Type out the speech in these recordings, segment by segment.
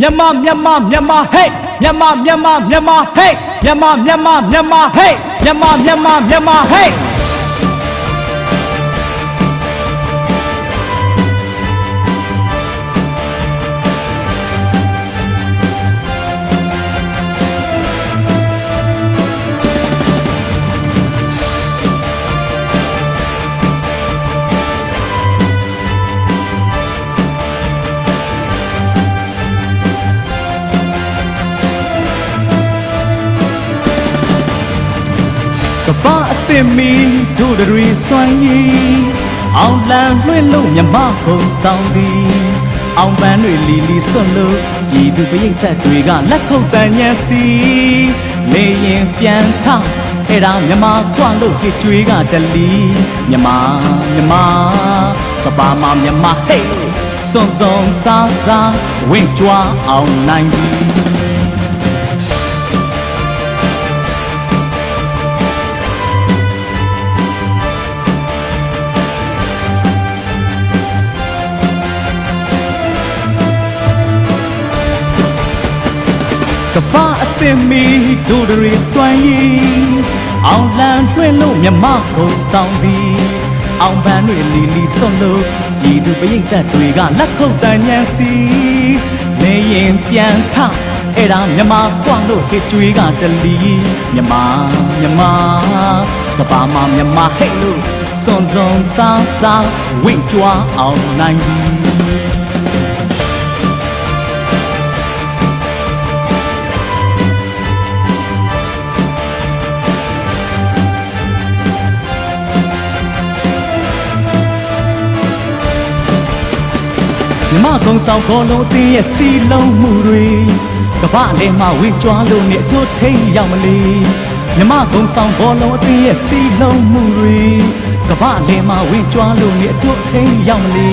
မြန်မာမြန်မာမြန်မာဟေးမြန်မာမြန်မာမြန်မာဟေးမြန်မာမြန်မာမြန်မာဟေးမြန်မာမြန်မာမြန်မာဟေး ကပအစင်မီတို့တွေစွမ်းရည်အောင်လံလွှင့်လို့မြမကုံဆောင်သည်အောင်ပန်းတွေလီလီဆွတ်လို့ပြည်သူပရိသတ်တွေကလက်ခုပ်တန်ညံစီလေရင်ပြန်ထအဲ့ဒါမြမကွာလို့ဟစ်ကြွေးကတလီမြမမြမကပမမြမဟေးလို့စွန်စွန်ဆာဆာဝင့်ကြွားအောင်နိုင်ပြီ ကပအစင်မီတို့တွေစွမ်းရည်အောင်လံလွှင့်လို့မြမကုံဆောင်သည်အောင်ပန်းတွေလီလီဆွလို့ပြည်သူပရိသတ်တွေကလက်ခုပ်တန်ညံစီနေရင်ပြန်ထအဲ့ဒါမြမကွာလို့ဟစ်ကြွေးကတလီမြမမြမကပမမြမဟဲ့လို့စွန်စွန်ဆာဆာဝင့်ကြွားအောင်နိုင်ပြီ မြမကုံဆောင်ဘောလုံးအသင်းရဲ့စီလုံးမှုတွေကပလဲမှာဝင့်ကြွားလို့နဲ့အထွတ်ထိပ်ရောက်မလီမြမကုံဆောင်ဘောလုံးအသင်းရဲ့စီလုံးမှုတွေကပလဲမှာဝင့်ကြွားလို့နဲ့အထွတ်ထိပ်ရောက်မလီ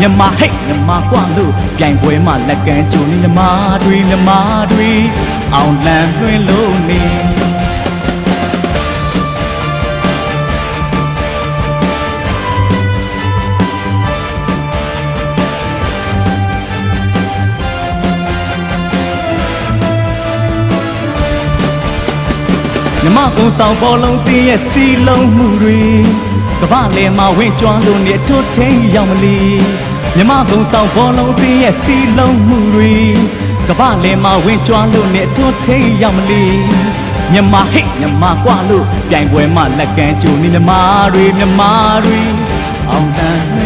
မြမဟိတ်မြမကွာလို့ပြိုင်ပွဲမှာလက်ကမ်းကြုံနေမြမတွေမြမတွေအောင်လံလွှင့်လို့နေ မြမကုံဆောင်ပေါ်လုံးတင်းရဲ့စီလုံးမှုတွေကပလဲမှာဝင့်ကြွားလို့နေအထွတ်ထိပ်ရောက်မလီမြမကုံဆောင်ပေါ်လုံးတင်းရဲ့စီလုံးမှုတွေကပလဲမှာဝင့်ကြွားလို့နေအထွတ်ထိပ်ရောက်မလီမြမဟိတ်မြမကွာလို့ပြိုင်ပွဲမှာလက်ကမ်းကြုံနေမြမတွေမြမတွေအောင်တန်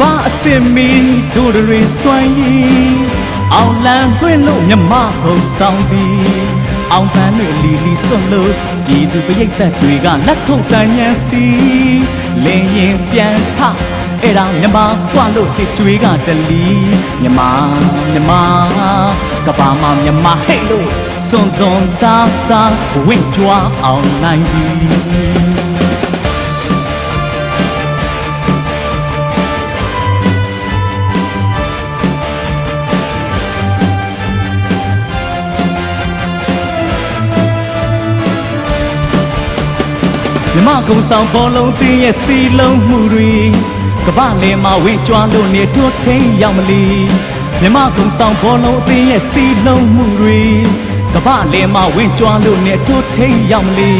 နှဲလို့ကပအစင်မီတို့တွေစွမ်းရည်အောင်လံလွှင့်လို့မြမကုံဆောင်သည်အောင်ပန်းတွေလီလီဆွတ်လို့ပြည်သူပရိသတ်တွေကလက်ခုပ်တန်ညံစီလင်းရင်ပြန်ထအဲ့ဒါမြမကွာလို့ဟစ်ကြွေးကတလီမြမမြမကပမမြမဟဲ့လို့စွန်စွန်ဆာဆာဝင့်ကြွားအောင်နိုင်ပြီ မြမကုံဆောင်ဘောလုံးတင်းရဲ့စီလုံးမှုတွေကပလဲမှာဝင့်ကြွားလို့နေထွတ်ထိန်ရောက်မလီမြမကုံဆောင်ဘောလုံးအသင်းရဲ့စီလုံးမှုတွေကပလဲမှာဝင့်ကြွားလို့နေထွတ်ထိန်ရောက်မလီ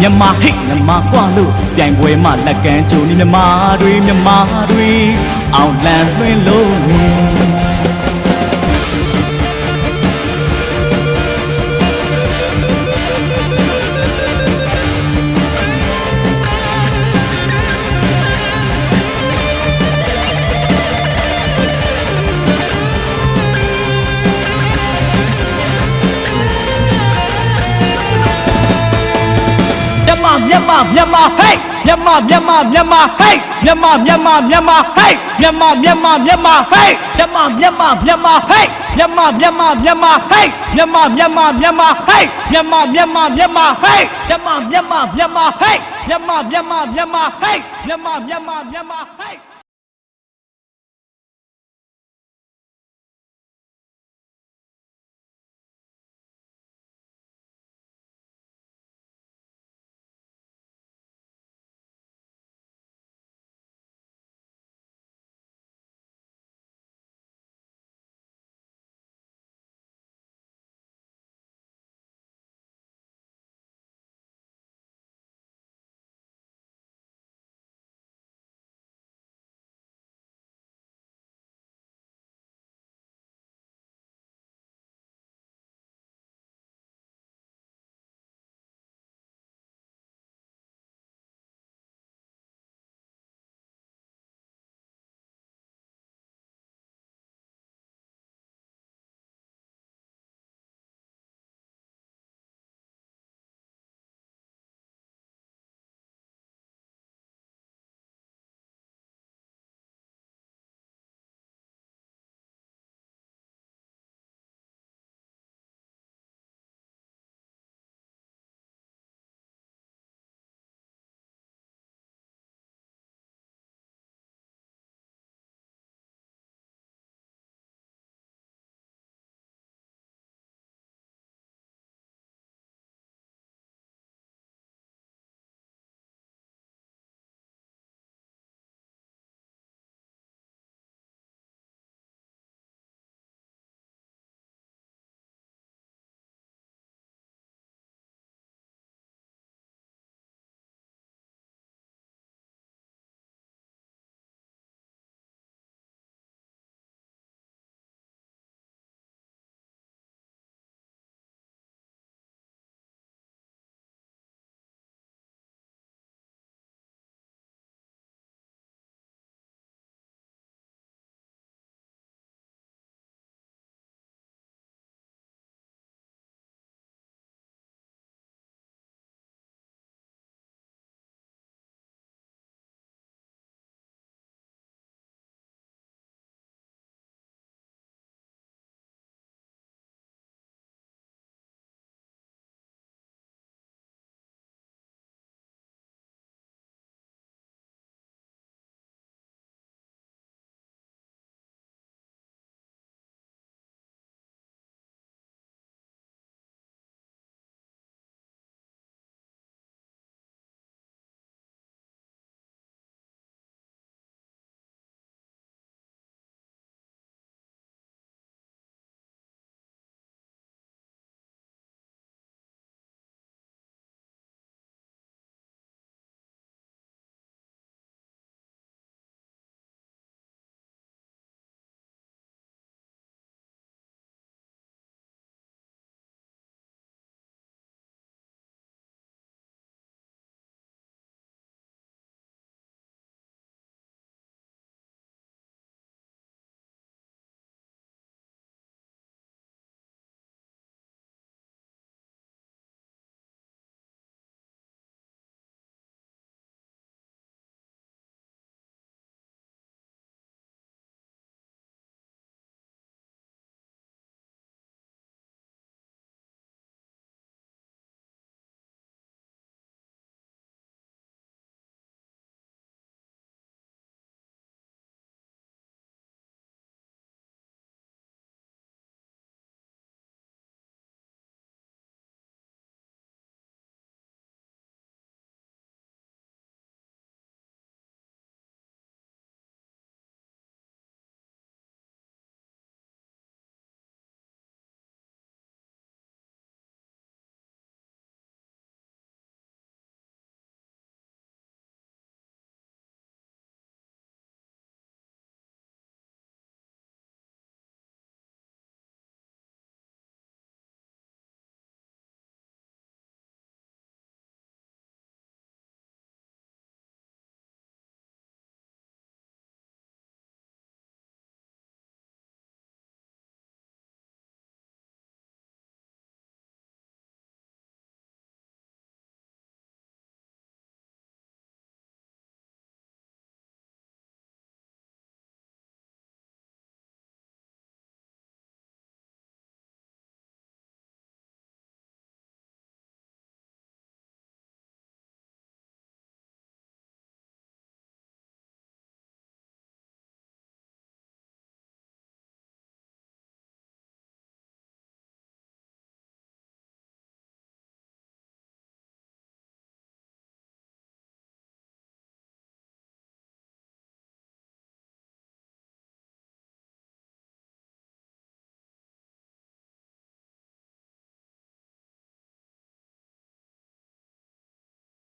မြမဟိတ်မြမကွာလို့ပြိုင်ပွဲမှာလက်ကမ်းကြုံနေမြမတွေမြမတွေအောင်လံလွှင့်လို့နေ မြန်မာမြန်မာဟေးမြန်မာမြန်မာမြန်မာဟေးမြန်မာမြန်မာမြန်မာဟေးမြန်မာမြန်မာမြန်မာဟေးမြန်မာမြန်မာမြန်မာဟေးမြန်မာမြန်မာမြန်မာဟေးမြန်မာမြန်မာမြန်မာဟေးမြန်မာမြန်မာမြန်မာဟေးမြန်မာမြန်မာမြန်မာဟေးမြန်မာမြန်မာမြန်မာဟေးမြန်မာမြန်မာမြန်မာဟေး